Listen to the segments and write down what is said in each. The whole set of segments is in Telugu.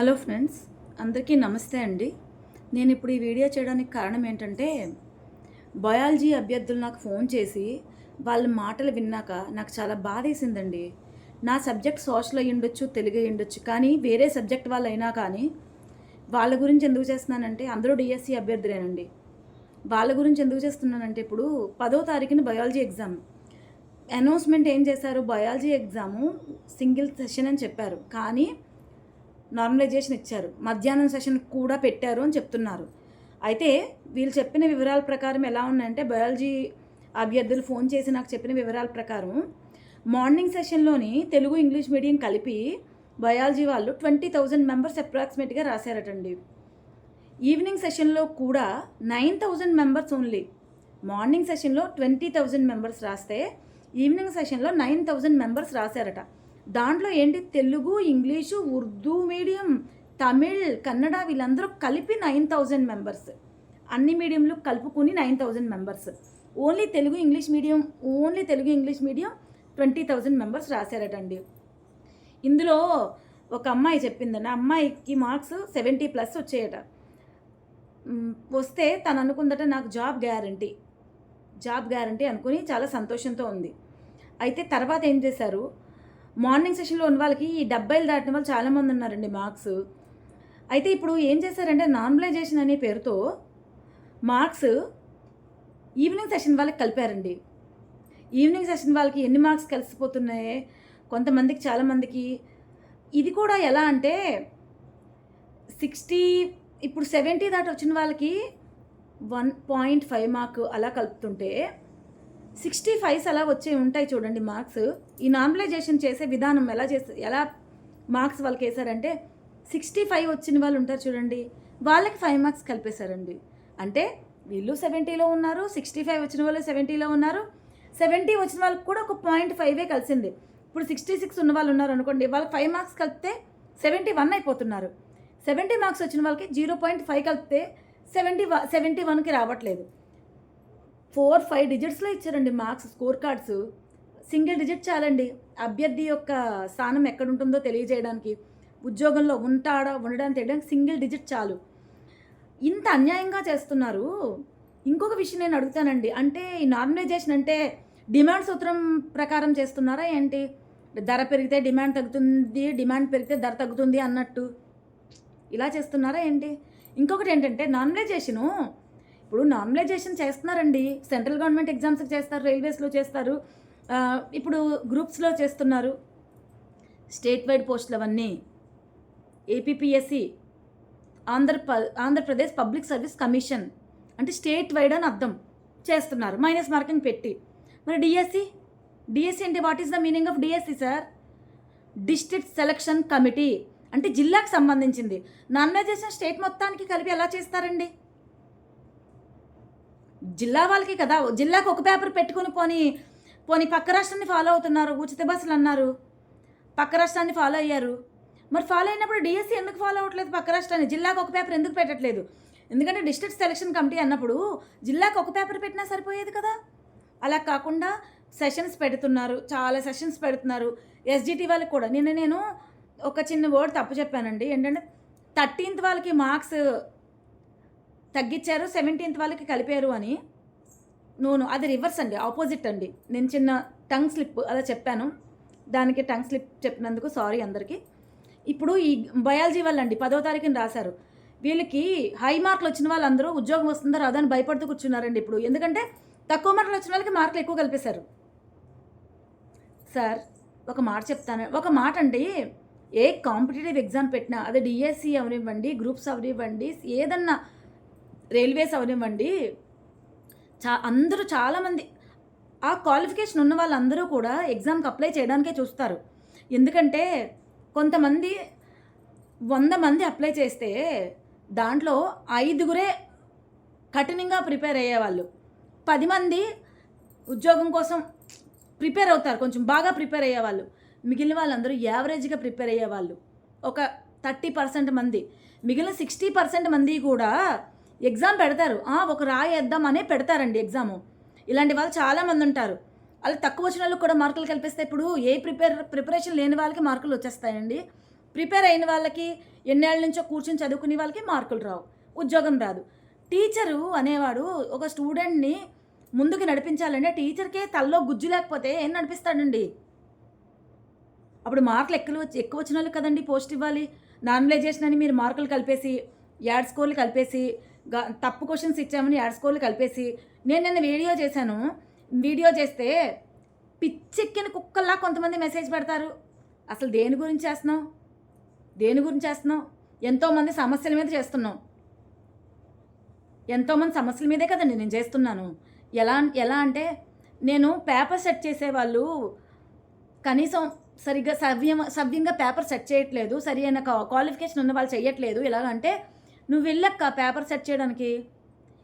హలో ఫ్రెండ్స్ అందరికీ నమస్తే అండి. నేను ఇప్పుడు ఈ వీడియో చేయడానికి కారణం ఏంటంటే బయాలజీ అభ్యర్థులు నాకు ఫోన్ చేసి వాళ్ళ మాటలు విన్నాక నాకు చాలా బాధేసిందండి నా సబ్జెక్ట్ సోషల్ అయ్యి ఉండొచ్చు తెలుగు అయ్యి ఉండొచ్చు కానీ వేరే సబ్జెక్ట్ వాళ్ళు అయినా కానీ వాళ్ళ గురించి ఎందుకు చేస్తున్నానంటే అందరూ డిఎస్సి అభ్యర్థులేనండి. వాళ్ళ గురించి ఎందుకు చేస్తున్నానంటే ఇప్పుడు పదో తారీఖున బయాలజీ ఎగ్జామ్. అనౌన్స్మెంట్ ఏం చేశారు? బయాలజీ ఎగ్జాము సింగిల్ సెషన్ అని చెప్పారు. కానీ నార్మలైజేషన్ ఇచ్చారు. మధ్యాహ్నం సెషన్ కూడా పెట్టారు అని చెప్తున్నారు. అయితే వీళ్ళు చెప్పిన వివరాల ప్రకారం ఎలా ఉన్నాయంటే బయాలజీ అభ్యర్థులు ఫోన్ చేసి నాకు చెప్పిన వివరాల ప్రకారం మార్నింగ్ సెషన్లోని తెలుగు ఇంగ్లీష్ మీడియం కలిపి బయాలజీ వాళ్ళు ట్వంటీ థౌజండ్ మెంబర్స్ అప్రాక్సిమేట్గా రాశారటండి. ఈవినింగ్ సెషన్లో కూడా nine thousand members only. Morning సెషన్లో ట్వంటీ థౌజండ్ మెంబర్స్ రాస్తే ఈవినింగ్ సెషన్లో నైన్ థౌజండ్ మెంబర్స్ రాశారట. దాంట్లో ఏంటి? తెలుగు ఇంగ్లీషు ఉర్దూ మీడియం తమిళ్ కన్నడ వీళ్ళందరూ కలిపి నైన్ థౌజండ్ మెంబర్స్. అన్ని మీడియంలు కలుపుకుని nine thousand members. Only Telugu English medium only Telugu English medium twenty thousand members రాశారటండి. ఇందులో ఒక అమ్మాయి చెప్పిందండి. ఆ అమ్మాయికి మార్క్స్ సెవెంటీ ప్లస్ వచ్చాయట. వస్తే తను అనుకుందట నాకు జాబ్ గ్యారంటీ. జాబ్ గ్యారంటీ అనుకుని చాలా సంతోషంతో ఉంది. అయితే తర్వాత ఏం చేశారు? మార్నింగ్ సెషన్లో ఉన్న వాళ్ళకి ఈ డెబ్బైలు దాటిన వాళ్ళు చాలామంది ఉన్నారండి మార్క్స్. అయితే ఇప్పుడు ఏం చేశారంటే నార్మలైజేషన్ అనే పేరుతో మార్క్స్ ఈవినింగ్ సెషన్ వాళ్ళకి కలిపారండి. ఈవినింగ్ సెషన్ వాళ్ళకి ఎన్ని మార్క్స్ కలిసిపోతున్నాయి కొంతమందికి చాలామందికి ఇది కూడా ఎలా అంటే సిక్స్టీ ఇప్పుడు సెవెంటీ దాటి వచ్చిన వాళ్ళకి వన్ పాయింట్ ఫైవ్ మార్క్ అలా కలుపుతుంటే సిక్స్టీ ఫైవ్స్ అలా వచ్చే ఉంటాయి చూడండి మార్క్స్. ఈ నార్మలైజేషన్ చేసే విధానం ఎలా చేసే ఎలా మార్క్స్ వాళ్ళకి వేసారంటే సిక్స్టీ ఫైవ్ వచ్చిన వాళ్ళు ఉంటారు చూడండి వాళ్ళకి ఫైవ్ మార్క్స్ కలిపేశారండి. అంటే వీళ్ళు సెవెంటీలో ఉన్నారు సిక్స్టీ ఫైవ్ వచ్చిన వాళ్ళు సెవెంటీలో ఉన్నారు. సెవెంటీ వచ్చిన వాళ్ళకి కూడా ఒక పాయింట్ ఫైవే కలిసింది. ఇప్పుడు సిక్స్టీ సిక్స్ ఉన్న వాళ్ళు ఉన్నారు అనుకోండి వాళ్ళకి ఫైవ్ మార్క్స్ కలిపితే సెవెంటీ వన్ అయిపోతున్నారు. సెవెంటీ మార్క్స్ వచ్చిన వాళ్ళకి జీరో పాయింట్ ఫైవ్ కలిపితే సెవెంటీ సెవెంటీ వన్కి రావట్లేదు. ఫోర్ ఫైవ్ డిజిట్స్లో ఇచ్చారండి marks score cards. Single digit చాలండి. అభ్యర్థి యొక్క స్థానం ఎక్కడ ఉంటుందో తెలియజేయడానికి ఉద్యోగంలో ఉంటాడా ఉండడానికి తెలియడానికి సింగిల్ డిజిట్ చాలు. ఇంత అన్యాయంగా చేస్తున్నారు. ఇంకొక విషయం నేను అడుగుతానండి. అంటే ఈ నార్మలైజేషన్ అంటే డిమాండ్ సూత్రం ప్రకారం చేస్తున్నారా ఏంటి? ధర పెరిగితే డిమాండ్ తగ్గుతుంది డిమాండ్ పెరిగితే ధర తగ్గుతుంది అన్నట్టు. ఇలా చేస్తున్నారా ఏంటి? ఇంకొకటి ఏంటంటే నార్మలైజేషను ఇప్పుడు నార్మలైజేషన్ చేస్తున్నారండి. సెంట్రల్ గవర్నమెంట్ ఎగ్జామ్స్కి చేస్తారు రైల్వేస్లో చేస్తారు. ఇప్పుడు గ్రూప్స్లో చేస్తున్నారు. స్టేట్ వైడ్ పోస్టులు అవన్నీ APPSC Andhra Andhra Pradesh public service commission అంటే స్టేట్ వైడ్ అని అర్థం చేస్తున్నారు. మైనస్ మార్కింగ్ పెట్టి. మరి డిఎస్సి? డిఎస్సి అంటే what is the meaning of DSC sir? District selection committee అంటే జిల్లాకు సంబంధించింది. నార్మలైజేషన్ స్టేట్ మొత్తానికి కలిపి ఎలా చేస్తారండి? జిల్లా వాళ్ళకి కదా. జిల్లాకు ఒక పేపర్ పెట్టుకుని పోనీ పోనీ పక్క రాష్ట్రాన్ని ఫాలో అవుతున్నారు ఉచిత బస్సులు అన్నారు. పక్క రాష్ట్రాన్ని ఫాలో అయ్యారు. మరి ఫాలో అయినప్పుడు డిఎస్సి ఎందుకు ఫాలో అవ్వట్లేదు పక్క రాష్ట్రాన్ని? జిల్లాకు ఒక పేపర్ ఎందుకు పెట్టట్లేదు? ఎందుకంటే డిస్ట్రిక్ట్ సెలక్షన్ కమిటీ అన్నప్పుడు జిల్లాకు ఒక పేపర్ పెట్టినా సరిపోయేది కదా. అలా కాకుండా సెషన్స్ పెడుతున్నారు చాలా సెషన్స్ పెడుతున్నారు. ఎస్జిటి వాళ్ళకి కూడా. నిన్న నేను ఒక చిన్న వర్డ్ తప్పు చెప్పానండి. ఏంటంటే థర్టీన్త్ వాళ్ళకి మార్క్స్ తగ్గించారు సెవెంటీన్త్ వాళ్ళకి కలిపారు అని. నూను అది రివర్స్ అండి ఆపోజిట్ అండి. నేను చిన్న టంగ్ స్లిప్ అలా చెప్పాను. దానికి టంగ్ స్లిప్ చెప్పినందుకు సారీ అందరికీ. ఇప్పుడు ఈ బయాలజీ వాళ్ళండి పదో తారీఖున రాశారు. వీళ్ళకి హై మార్కులు వచ్చిన వాళ్ళందరూ ఉద్యోగం వస్తుందో రాదని భయపడుతూ కూర్చున్నారండి ఇప్పుడు. ఎందుకంటే తక్కువ మార్కులు వచ్చిన వాళ్ళకి మార్కులు ఎక్కువ కలిపేశారు. సార్ ఒక మాట చెప్తాను. ఒక మాట అండి ఏ కాంపిటేటివ్ ఎగ్జామ్ పెట్టినా అదే డిఎస్సి అవనివ్వండి గ్రూప్స్ అవనివ్వండి ఏదన్నా రైల్వేస్ అవనివ్వండి చా అందరూ చాలామంది ఆ క్వాలిఫికేషన్ ఉన్న వాళ్ళందరూ కూడా ఎగ్జామ్కి అప్లై చేయడానికే చూస్తారు. ఎందుకంటే కొంతమంది వంద మంది అప్లై చేస్తే దాంట్లో ఐదుగురే కఠినంగా ప్రిపేర్ అయ్యేవాళ్ళు. పది మంది ఉద్యోగం కోసం ప్రిపేర్ అవుతారు కొంచెం బాగా ప్రిపేర్ అయ్యేవాళ్ళు. మిగిలిన వాళ్ళందరూ యావరేజ్గా ప్రిపేర్ అయ్యేవాళ్ళు. ఒక థర్టీ పర్సెంట్ మంది. మిగిలిన సిక్స్టీ పర్సెంట్ మంది కూడా ఎగ్జామ్ పెడతారు. ఒక రాయి వేద్దామనే పెడతారండి ఎగ్జాము. ఇలాంటి వాళ్ళు చాలామంది ఉంటారు. అలా తక్కువ వచ్చిన వాళ్ళకి కూడా మార్కులు కల్పిస్తే ఇప్పుడు ఏ ప్రిపేర్ ప్రిపరేషన్ లేని వాళ్ళకి మార్కులు వచ్చేస్తాయండి. ప్రిపేర్ అయిన వాళ్ళకి ఎన్నేళ్ళ నుంచో కూర్చొని చదువుకునే వాళ్ళకి మార్కులు రావు. ఉద్యోగం రాదు. టీచరు అనేవాడు ఒక స్టూడెంట్ని ముందుకు నడిపించాలంటే టీచర్కే తల్లో గుజ్జు లేకపోతే ఏం నడిపిస్తాడండి? అప్పుడు మార్కులు ఎక్కువ వచ్చి ఎక్కువ వచ్చిన వాళ్ళు కదండి పోస్ట్ ఇవ్వాలి. నార్మలైజేషన్ అని మీరు మార్కులు కలిపేసి యాడ్ స్కోర్లు కలిపేసి తప్పు క్వశ్చన్స్ ఇచ్చామని యాడ్ స్కోర్లు కలిపేసి నేను నిన్న వీడియో చేశాను. వీడియో చేస్తే పిచ్చెక్కిన కుక్కల్లా కొంతమంది మెసేజ్ పెడతారు. అసలు దేని గురించి చేస్తున్నావు? దేని గురించి చేస్తున్నావు? ఎంతోమంది సమస్యల మీద చేస్తున్నావు. ఎంతోమంది సమస్యల మీదే కదండి నేను చేస్తున్నాను. ఎలా ఎలా అంటే నేను పేపర్ సెట్ చేసేవాళ్ళు కనీసం సరిగ్గా సవ్యం సవ్యంగా పేపర్ సెట్ చేయట్లేదు. సరి అయిన క్వాలిఫికేషన్ ఉన్న వాళ్ళు చేయట్లేదు. ఎలాగంటే నువ్వు వెళ్ళక్క పేపర్ సెట్ చేయడానికి.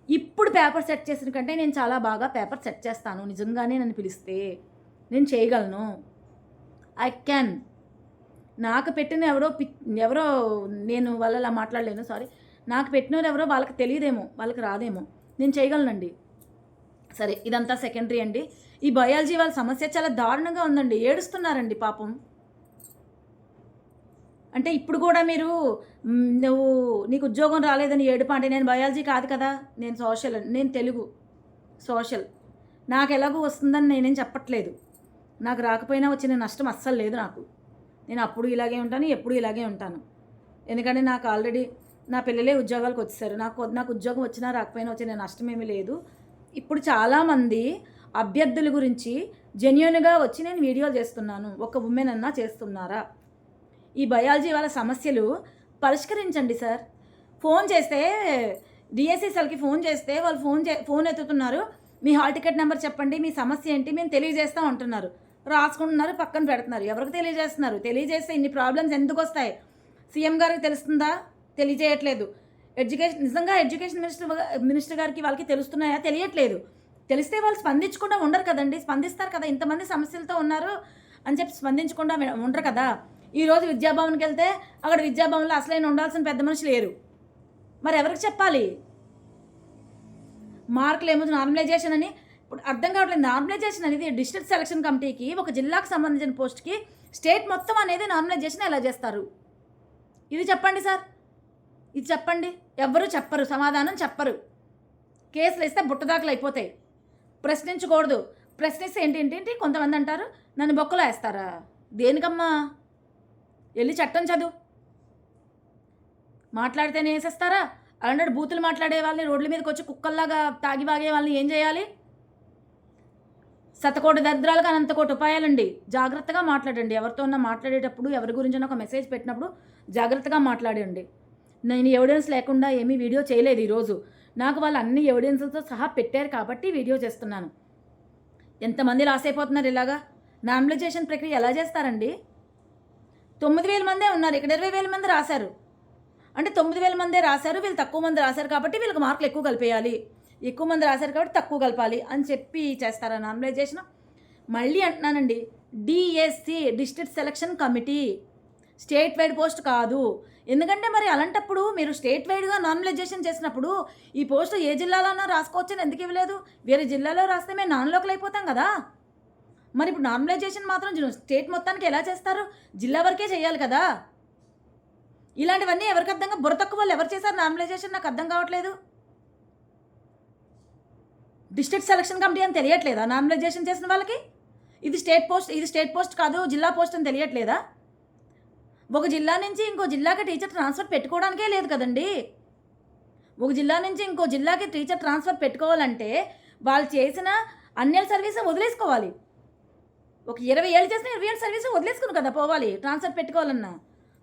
ఇప్పుడు పేపర్ సెట్ చేసిన కంటే నేను చాలా బాగా పేపర్ సెట్ చేస్తాను. నిజంగానే నన్ను పిలిస్తే నేను చేయగలను. ఐ క్యాన్ నాకు పెట్టిన ఎవరో పి ఎవరో నేను వాళ్ళలా మాట్లాడలేను సారీ నాకు పెట్టినవారు ఎవరో వాళ్ళకి తెలియదేమో వాళ్ళకి రాదేమో. నేను చేయగలనండి. సరే ఇదంతా సెకండరీ అండి. ఈ బయాలజీ వాళ్ళ సమస్య చాలా దారుణంగా ఉందండి. ఏడుస్తున్నారండి పాపం. అంటే ఇప్పుడు కూడా మీరు నువ్వు నీకు ఉద్యోగం రాలేదని ఏడుపా అంటే నేను బయాలజీ కాదు కదా నేను సోషల్ నేను తెలుగు సోషల్. నాకు ఎలాగో వస్తుందని నేనేం చెప్పట్లేదు. నాకు రాకపోయినా వచ్చిన నష్టం అస్సలు లేదు నాకు. నేను అప్పుడు ఇలాగే ఉంటాను ఎప్పుడు ఇలాగే ఉంటాను. ఎందుకంటే నాకు ఆల్రెడీ నా పిల్లలే ఉద్యోగాలకు వచ్చేసారు. నాకు నాకు ఉద్యోగం వచ్చినా రాకపోయినా వచ్చిన నష్టం ఏమీ లేదు. ఇప్పుడు చాలామంది అభ్యర్థుల గురించి జెన్యున్గా వచ్చి నేను వీడియోలు చేస్తున్నాను. ఒక ఉమెన్ అన్నా చేస్తున్నారా? ఈ బయాలజీ వాళ్ళ సమస్యలు పరిష్కరించండి సార్. ఫోన్ చేస్తే డిఎస్ఎస్ఎల్కి ఫోన్ చేస్తే వాళ్ళు ఫోన్ చే ఫోన్ ఎత్తుతున్నారు. మీ హాల్ టికెట్ నెంబర్ చెప్పండి మీ సమస్య ఏంటి మేము తెలియజేస్తాం అంటున్నారు రాసుకుంటున్నారు పక్కన పెడుతున్నారు. ఎవరికి తెలియజేస్తున్నారు? తెలియజేస్తే ఇన్ని ప్రాబ్లమ్స్ ఎందుకు వస్తాయి? సీఎం గారికి తెలుస్తుందా? తెలియజేయట్లేదు. ఎడ్యుకేషన్ నిజంగా ఎడ్యుకేషన్ మినిస్టర్ మినిస్టర్ గారికి వాళ్ళకి తెలుస్తున్నాయా? తెలియట్లేదు. తెలిస్తే వాళ్ళు స్పందించకుండా ఉండరు కదండి. స్పందిస్తారు కదా ఇంతమంది సమస్యలతో ఉన్నారు అని చెప్పి స్పందించకుండా ఉండరు కదా. ఈరోజు విద్యాభవన్కి వెళ్తే అక్కడ విద్యాభవన్లో అసలైన ఉండాల్సిన పెద్ద మనిషి లేరు. మరి ఎవరికి చెప్పాలి? మార్కులు ఏమో నార్మలైజేషన్ అని ఇప్పుడు అర్థం కావట్లేదు. నార్మలైజేషన్ అనేది డిస్ట్రిక్ట్ సెలక్షన్ కమిటీకి ఒక జిల్లాకు సంబంధించిన పోస్ట్కి స్టేట్ మొత్తం అనేది నార్మలైజేషన్ ఎలా చేస్తారు? ఇది చెప్పండి సార్. ఇది చెప్పండి. ఎవ్వరూ చెప్పరు? సమాధానం చెప్పరు. కేసులు ఇస్తే బుట్టదాకలు అయిపోతాయి. ప్రశ్నించకూడదు. ప్రశ్నిస్తే ఏంటి ఏంటి ఏంటి కొంతమంది అంటారు నన్ను బొక్కలో వేస్తారా? దేనికమ్మా? వెళ్ళి చట్టం చదువు. మాట్లాడితేనే వేసేస్తారా? అలాంటి బూతులు మాట్లాడే వాళ్ళని రోడ్ల మీదకి వచ్చి కుక్కల్లాగా తాగి వాగే వాళ్ళని ఏం చేయాలి? శతకోటి దరిద్రాలకు అనంతకోటి ఉపాయాలండి. జాగ్రత్తగా మాట్లాడండి. ఎవరితో ఉన్నా మాట్లాడేటప్పుడు ఎవరి గురించి ఒక మెసేజ్ పెట్టినప్పుడు జాగ్రత్తగా మాట్లాడండి. నేను ఎవిడెన్స్ లేకుండా ఏమీ వీడియో చేయలేదు ఈరోజు. నాకు వాళ్ళు అన్ని ఎవిడెన్స్తో సహా పెట్టారు కాబట్టి వీడియో చేస్తున్నాను. ఎంతమంది లాస్ అయిపోతున్నారు ఇలాగా? నార్మలైజేషన్ ప్రక్రియ ఎలా చేస్తారండి? తొమ్మిది వేల మందే ఉన్నారు. ఇక్కడ ఇరవై వేల మంది రాశారు. అంటే తొమ్మిది వేల మందే రాశారు. వీళ్ళు తక్కువ మంది రాశారు కాబట్టి వీళ్ళకి మార్కులు ఎక్కువ కలిపేయాలి. ఎక్కువ మంది రాశారు కాబట్టి తక్కువ కలపాలి అని చెప్పి చేస్తారా నార్మలైజేషన్? మళ్ళీ అంటున్నానండి. DSC district selection committee state wide post కాదు. ఎందుకంటే మరి అలాంటప్పుడు మీరు స్టేట్ వైడ్గా నార్మలైజేషన్ చేసినప్పుడు ఈ పోస్ట్ ఏ జిల్లాలోనో రాసుకోవచ్చని ఎందుకు ఇవ్వలేదు? వేరే జిల్లాలో రాస్తే మేము నాన్ లోకల్ అయిపోతాం కదా. మరి ఇప్పుడు నార్మలైజేషన్ మాత్రం స్టేట్ మొత్తానికి ఎలా చేస్తారు? జిల్లా వరకే చేయాలి కదా. ఇలాంటివన్నీ ఎవరికి అర్థంగా? బుర్ర తక్కువ వాళ్ళు ఎవరు చేశారు? నార్మలైజేషన్ నాకు అర్థం కావట్లేదు. డిస్ట్రిక్ట్ సెలక్షన్ కమిటీ అని తెలియట్లేదా నార్మలైజేషన్ చేసిన వాళ్ళకి? ఇది స్టేట్ పోస్ట్ ఇది స్టేట్ పోస్ట్ కాదు జిల్లా పోస్ట్ అని తెలియట్లేదా? ఒక జిల్లా నుంచి ఇంకో జిల్లాకి టీచర్ ట్రాన్స్ఫర్ పెట్టుకోవడానికే లేదు కదండి. ఒక జిల్లా నుంచి ఇంకో జిల్లాకి టీచర్ ట్రాన్స్ఫర్ పెట్టుకోవాలంటే వాళ్ళు చేసిన అన్యల్ సర్వీస్ వదిలేసుకోవాలి. ఒక ఇరవై ఏళ్ళు చేసిన ఇరవై ఏళ్ళు సర్వీస్ వదిలేసుకుని కదా పోవాలి. ట్రాన్స్ఫర్ పెట్టుకోవాలన్నా.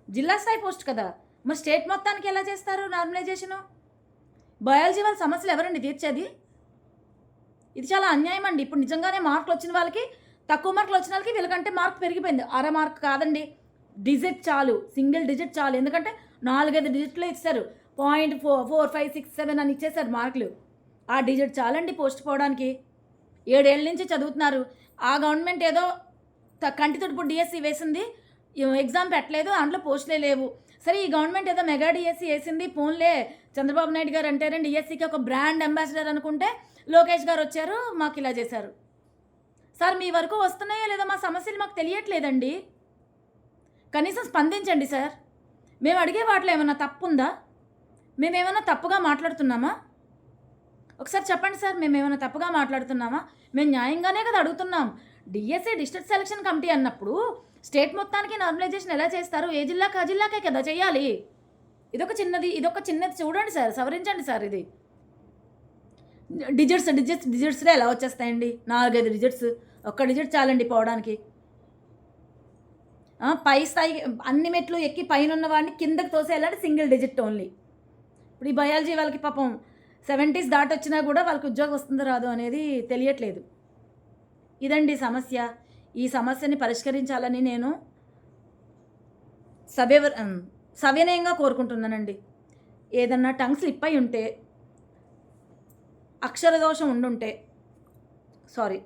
జిల్లా స్థాయి పోస్ట్ కదా. మరి స్టేట్ మొత్తానికి ఎలా చేస్తారు నార్మలైజేషను? బయాలజీ వాళ్ళ సమస్యలు ఎవరండి తీర్చేది? ఇది చాలా అన్యాయం అండి. ఇప్పుడు నిజంగానే మార్కులు వచ్చిన వాళ్ళకి తక్కువ మార్కులు వచ్చిన వాళ్ళకి వీళ్ళకంటే మార్క్ పెరిగిపోయింది. అర మార్క్ కాదండి. డిజిట్ చాలు. సింగిల్ డిజిట్ చాలు. ఎందుకంటే నాలుగైదు డిజిట్లో ఇచ్చారు. Point four four five six seven అని ఇచ్చేసారు మార్కులు. ఆ డిజిట్ చాలండి పోస్ట్ పోవడానికి. ఏడేళ్ళ నుంచి చదువుతున్నారు. ఆ గవర్నమెంట్ ఏదో త- ఇప్పుడు డిఎస్సి వేసింది. ఎగ్జామ్ పెట్టలేదు దాంట్లో పోస్టులే లేవు. సరే ఈ గవర్నమెంట్ ఏదో మెగా డిఎస్సి వేసింది ఫోన్లే చంద్రబాబు నాయుడు గారు అంటారే డిఎస్సికి ఒక బ్రాండ్ అంబాసిడర్ అనుకుంటే లోకేష్ గారు వచ్చారు మాకు ఇలా చేశారు. సార్ మీ వరకు వస్తున్నాయో లేదో మా సమస్యలు మాకు తెలియట్లేదండి. కనీసం స్పందించండి సార్. మేము అడిగే వాటిలో ఏమైనా తప్పు ఉందా మేమేమైనా తప్పుగా మాట్లాడుతున్నామా? ఒకసారి చెప్పండి సార్ మేము ఏమైనా తప్పుగా మాట్లాడుతున్నామా? మేము న్యాయంగానే కదా అడుగుతున్నాం. డిఎస్ఏ డిస్ట్రిక్ట్ సెలక్షన్ కమిటీ అన్నప్పుడు స్టేట్ మొత్తానికి నార్మలైజేషన్ ఎలా చేస్తారు? ఏ జిల్లాకి ఆ జిల్లాకే కదా చేయాలి. ఇదొక చిన్నది ఇదొక చిన్నది చూడండి సార్ సవరించండి సార్ ఇది. డిజిట్స్ డిజిట్స్ డిజిట్స్లో ఎలా వచ్చేస్తాయండి? నాలుగైదు డిజిట్స్ ఒక్క డిజిట్ చాలండి పోవడానికి. పై స్థాయి అన్ని మెట్లు ఎక్కి పైన ఉన్న వాడిని కిందకి తోసేయాలంటే సింగిల్ డిజిట్ ఓన్లీ. ఇప్పుడు ఈ బయాలజీ వాళ్ళకి పాపం సెవెంటీస్ దాటి వచ్చినా కూడా వాళ్ళకి ఉద్యోగం వస్తుందో రాదో అనేది తెలియట్లేదు. ఇదండి సమస్య. ఈ సమస్యని పరిష్కరించాలని నేను సవ్యవ సవినయంగా కోరుకుంటున్నానండి. ఏదన్నా టంగ్ స్లిప్ అయి ఉంటే అక్షర దోషం ఉండుంటే సారీ